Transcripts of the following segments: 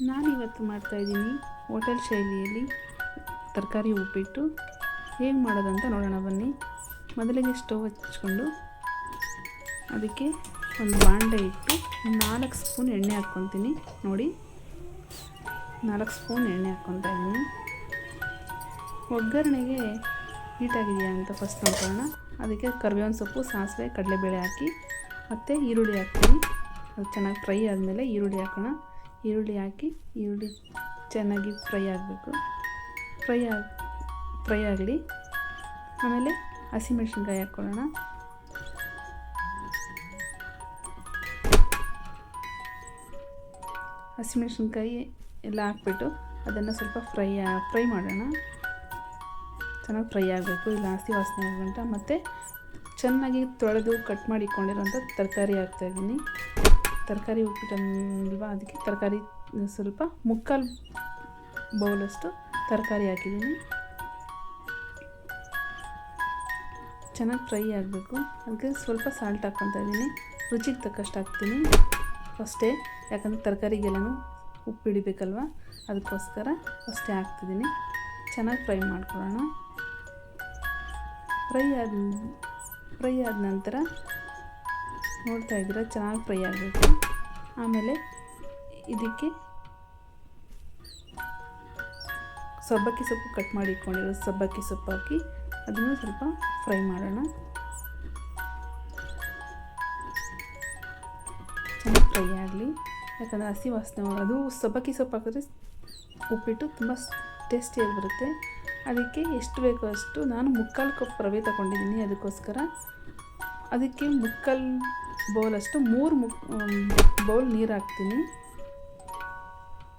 ನಾನಿವತ್ತು ಮಾಡ್ತಾಯಿದ್ದೀನಿ ಹೋಟೆಲ್ ಶೈಲಿಯಲ್ಲಿ ತರಕಾರಿ ಉಪ್ಪಿಟ್ಟು. ಹೇಗೆ ಮಾಡೋದಂತ ನೋಡೋಣ, ಬನ್ನಿ. ಮೊದಲಿಗೆ ಸ್ಟವ್ ಹಚ್ಕೊಂಡು ಅದಕ್ಕೆ ಒಂದು ಬಾಂಡೆ ಇಟ್ಟು ನಾಲ್ಕು ಸ್ಪೂನ್ ಎಣ್ಣೆ ಹಾಕ್ಕೊತೀನಿ. ನೋಡಿ, ನಾಲ್ಕು ಸ್ಪೂನ್ ಎಣ್ಣೆ ಹಾಕ್ಕೊತಾ ಇದ್ದೀನಿ. ಒಗ್ಗರಣೆಗೆ ಹೀಟಾಗಿದೆಯಾ ಅಂತ ಫಸ್ಟ್ ನೋಡ್ಕೊಳ್ಳೋಣ. ಅದಕ್ಕೆ ಕರ್ಬೇವಿನ ಸೊಪ್ಪು, ಸಾಸಿವೆ, ಕಡಲೆಬೇಳೆ ಹಾಕಿ, ಮತ್ತು ಈರುಳ್ಳಿ ಹಾಕ್ತೀನಿ. ಅದು ಚೆನ್ನಾಗಿ ಫ್ರೈ ಆದಮೇಲೆ ಈರುಳ್ಳಿ ಹಾಕೋಣ. ಈರುಳ್ಳಿ ಹಾಕಿ, ಈರುಳ್ಳಿ ಚೆನ್ನಾಗಿ ಫ್ರೈ ಆಗಬೇಕು. ಫ್ರೈ ಆಗಿ, ಫ್ರೈ ಆಗಲಿ. ಆಮೇಲೆ ಹಸಿಮೆಣ್ಸಿನ್ಕಾಯಿ ಹಾಕ್ಕೊಳ್ಳೋಣ ಹಸಿಮೆಣ್ಸಿನ್ಕಾಯಿ ಎಲ್ಲ ಹಾಕ್ಬಿಟ್ಟು ಅದನ್ನು ಸ್ವಲ್ಪ ಫ್ರೈ ಫ್ರೈ ಮಾಡೋಣ. ಚೆನ್ನಾಗಿ ಫ್ರೈ ಆಗಬೇಕು, ಇಲ್ಲ ಹಸಿ ವಾಸನೆ ಆಗೋಗಂಟ ಮತ್ತು ಚೆನ್ನಾಗಿ ತೊಳೆದು ಕಟ್ ಮಾಡಿಕೊಂಡಿರೋಂಥ ತರಕಾರಿ ಹಾಕ್ತಾಯಿದ್ದೀನಿ ತರಕಾರಿ ಉಪ್ಪಿಟ್ಟಲ್ವಾ ಅದಕ್ಕೆ ತರಕಾರಿ ಸ್ವಲ್ಪ ಮುಕ್ಕಾಲು ಬೌಲಷ್ಟು ತರಕಾರಿ ಹಾಕಿದ್ದೀನಿ. ಚೆನ್ನಾಗಿ ಫ್ರೈ ಆಗಬೇಕು. ಅದಕ್ಕೆ ಸ್ವಲ್ಪ ಸಾಲ್ಟ್ ಹಾಕ್ಕೊತಾ ಇದ್ದೀನಿ. ರುಚಿಗೆ ತಕ್ಕಷ್ಟು ಹಾಕ್ತೀನಿ ಫಸ್ಟೇ ಯಾಕಂದರೆ ತರಕಾರಿಗೆಲ್ಲನೂ ಉಪ್ಪು ಹಿಡಿಬೇಕಲ್ವ? ಅದಕ್ಕೋಸ್ಕರ ಫಸ್ಟೇ ಹಾಕ್ತಿದ್ದೀನಿ. ಚೆನ್ನಾಗಿ ಫ್ರೈ ಮಾಡ್ಕೊಳ್ಳೋಣ. ಫ್ರೈ ಆದ ಫ್ರೈ ಆದ ನಂತರ ನೋಡ್ತಾ ಇದ್ದೀರ? ಚೆನ್ನಾಗಿ ಫ್ರೈ ಆಗಬೇಕು. ಆಮೇಲೆ ಇದಕ್ಕೆ ಸಬ್ಬಕ್ಕಿ ಸೊಪ್ಪು ಕಟ್ ಮಾಡಿ ಇಟ್ಕೊಂಡಿರೋ ಸಬ್ಬಕ್ಕಿ ಸೊಪ್ಪು ಹಾಕಿ ಅದನ್ನು ಸ್ವಲ್ಪ ಫ್ರೈ ಮಾಡೋಣ. ಚೆನ್ನಾಗಿ ಫ್ರೈ ಆಗಲಿ. ಯಾಕಂದರೆ ಹಸಿ ವಾಸನೆ ಅದು ಸಬ್ಬಕ್ಕಿ ಸೊಪ್ಪು ಹಾಕಿದ್ರೆ ಉಪ್ಪಿಟ್ಟು ತುಂಬ ಟೇಸ್ಟಿಯಾಗಿ ಬರುತ್ತೆ. ಅದಕ್ಕೆ ಎಷ್ಟು ಬೇಕೋ ಅಷ್ಟು ನಾನು ಮುಕ್ಕಾಲು ಕಪ್ ರವೆ ತಗೊಂಡಿದ್ದೀನಿ ಅದಕ್ಕೋಸ್ಕರ. ಅದಕ್ಕೆ ಮುಕ್ಕಾಲು ಬೌಲಷ್ಟು ಮೂರು ಮುಕ್ ಬೌಲ್ ನೀರು ಹಾಕ್ತೀನಿ.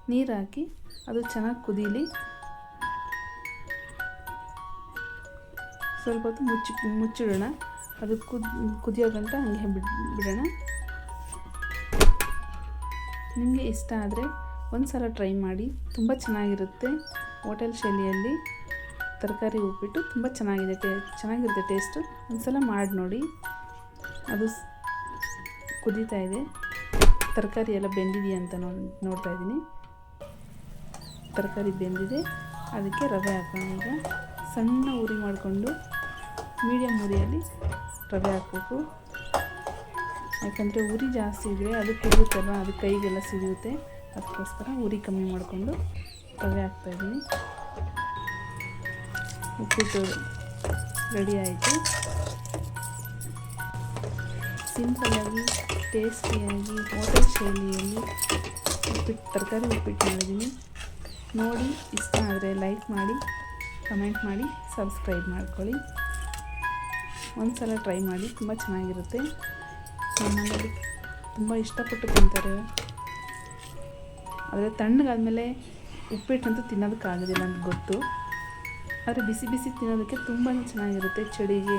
ನೀರು ಹಾಕಿ ಅದು ಚೆನ್ನಾಗಿ ಕುದೀಲಿ. ಸ್ವಲ್ಪ ಹೊತ್ತು ಮುಚ್ಚಿ, ಮುಚ್ಚಿಡೋಣ. ಅದು ಕುದ್ ಕುದಿಯೋದಂತ ಹಂಗೆ ಬಿಡ್, ಬಿಡೋಣ. ನಿಮಗೆ ಇಷ್ಟ ಆದರೆ ಒಂದು ಸಲ ಟ್ರೈ ಮಾಡಿ. ತುಂಬ ಚೆನ್ನಾಗಿರುತ್ತೆ ಹೋಟೆಲ್ ಶೈಲಿಯಲ್ಲಿ. ತರಕಾರಿ ಉಪ್ಪಿಟ್ಟು ತುಂಬ ಚೆನ್ನಾಗಿದೆ ಟೇ, ಚೆನ್ನಾಗಿರುತ್ತೆ ಟೇಸ್ಟು. ಒಂದು ಸಲ ಮಾಡಿ ನೋಡಿ ಅದು ಕುದೀತಾ ಇದೆ. ತರಕಾರಿ ಎಲ್ಲ ಬೆಂದಿದೆಯಾ ಅಂತ ನೋಡಿ, ನೋಡ್ತಾ ಇದ್ದೀನಿ. ತರಕಾರಿ ಬೆಂದಿದೆ. ಅದಕ್ಕೆ ರವೆ ಹಾಕೋಣ ಈಗ. ಸಣ್ಣ ಉರಿ ಮಾಡಿಕೊಂಡು ಮೀಡಿಯಮ್ ಉರಿಯಲ್ಲಿ ರವೆ ಹಾಕಬೇಕು. ಯಾಕಂದರೆ ಉರಿ ಜಾಸ್ತಿ ಇದ್ದರೆ ಅದು ಕುದಿಯುತ್ತಲ್ಲ ಅದು ಕೈಗೆಲ್ಲ ಸಿಗುತ್ತೆ. ಅದಕ್ಕೋಸ್ಕರ ಉರಿ ಕಮ್ಮಿ ಮಾಡಿಕೊಂಡು ರವೆ ಹಾಕ್ತಾಯಿದ್ದೀನಿ ಉಪ್ಪಿಟ್ಟು ರೆಡಿ ಆಯಿತು. ಸಿಂಪಲ್ಲಾಗಿ ಟೇಸ್ಟಿಯಾಗಿ, ಹೋಟೆಲ್ ಶೈಲಿಯಲ್ಲಿ ಉಪ್ಪಿಟ್ಟು, ತರಕಾರಿ ಉಪ್ಪಿಟ್ಟು ಮಾಡಿದ್ದೀನಿ. ನೋಡಿ, ಇಷ್ಟ ಆದರೆ ಲೈಕ್ ಮಾಡಿ, ಕಮೆಂಟ್ ಮಾಡಿ, ಸಬ್ಸ್ಕ್ರೈಬ್ ಮಾಡ್ಕೊಳ್ಳಿ. ಒಂದು ಸಲ ಟ್ರೈ ಮಾಡಿ, ತುಂಬ ಚೆನ್ನಾಗಿರುತ್ತೆ. ನಮ್ಮಲ್ಲಿ ತುಂಬ ಇಷ್ಟಪಟ್ಟು ತಿಂತಾರೆ. ಆದರೆ ತಣ್ಣಗಾದಮೇಲೆ ಉಪ್ಪಿಟ್ಟಂತೂ ತಿನ್ನೋದಕ್ಕಾಗೋದಿಲ್ಲ ಅಂತ ಗೊತ್ತು. ಆದರೆ ಬಿಸಿ ಬಿಸಿ ತಿನ್ನೋದಕ್ಕೆ ತುಂಬಾ ಚೆನ್ನಾಗಿರುತ್ತೆ, ಚಳಿಗೆ